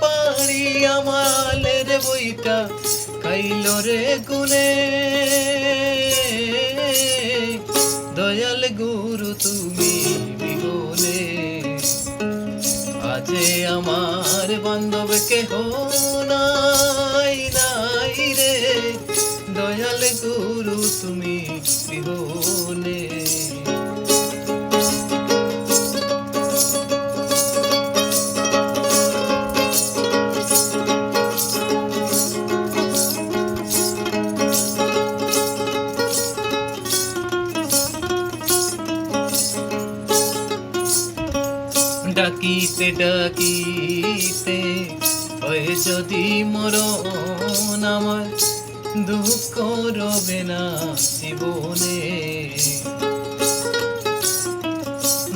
পারি আমালের বইটা খাইল রে গুনে দয়াল গুরু, তুমি বিগুনে আজে আমার বান্ধব কেহ নাই নাই রে। দয়াল গুরু, তুমি বিগুনে ডাকিতে ডাকিতে হয়ে যদি মরণ আমার দুঃখ রবে না জীবনে।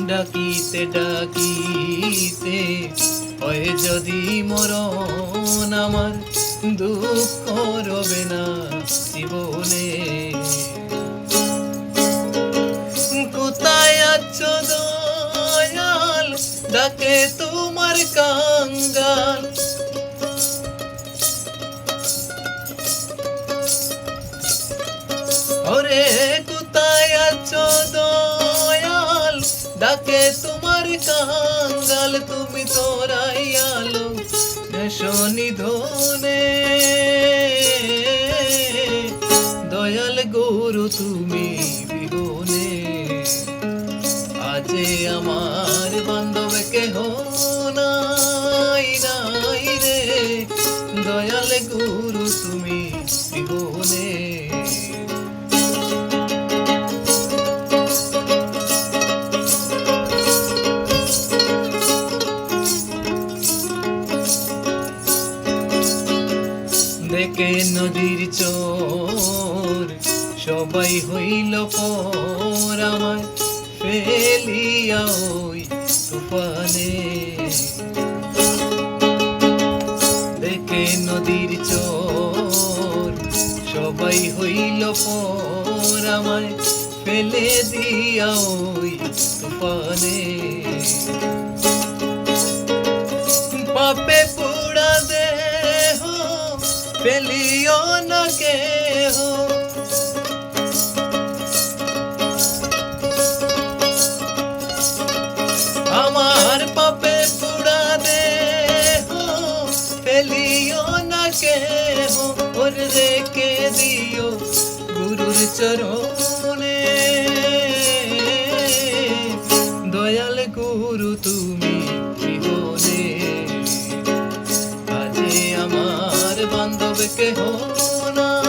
ডাকিতে ডাকিতে হয়ে যদি মরণ আমার দুঃখ রবে না ডাকে তোমার কাঙ্গাল। ওরে, কোথায় আছো দয়াল? ডাকে তোমার কাঙ্গাল, তুমি তোরাই আলো শনি ধনে দয়াল গুরু, তুমি বিগুনে। আজে আমার বান্ধব কেহ নাই নাই রে। দয়াল গুরু, তুমি বিগুনে দেখে নদীর চোর সবাই হইল পর আমায় ওই তুফানে। দেখে নদীর চোর, সবাই হইল পর আমায় ফেলে দিয়া ওই তুফানে। পাপে পুরা দেহ ফেলিও না কেহ রেখে দিও গুরুর চরণে। দয়াল গুরু তুমি বিহনে আজে আমার বান্ধব কেহ নাই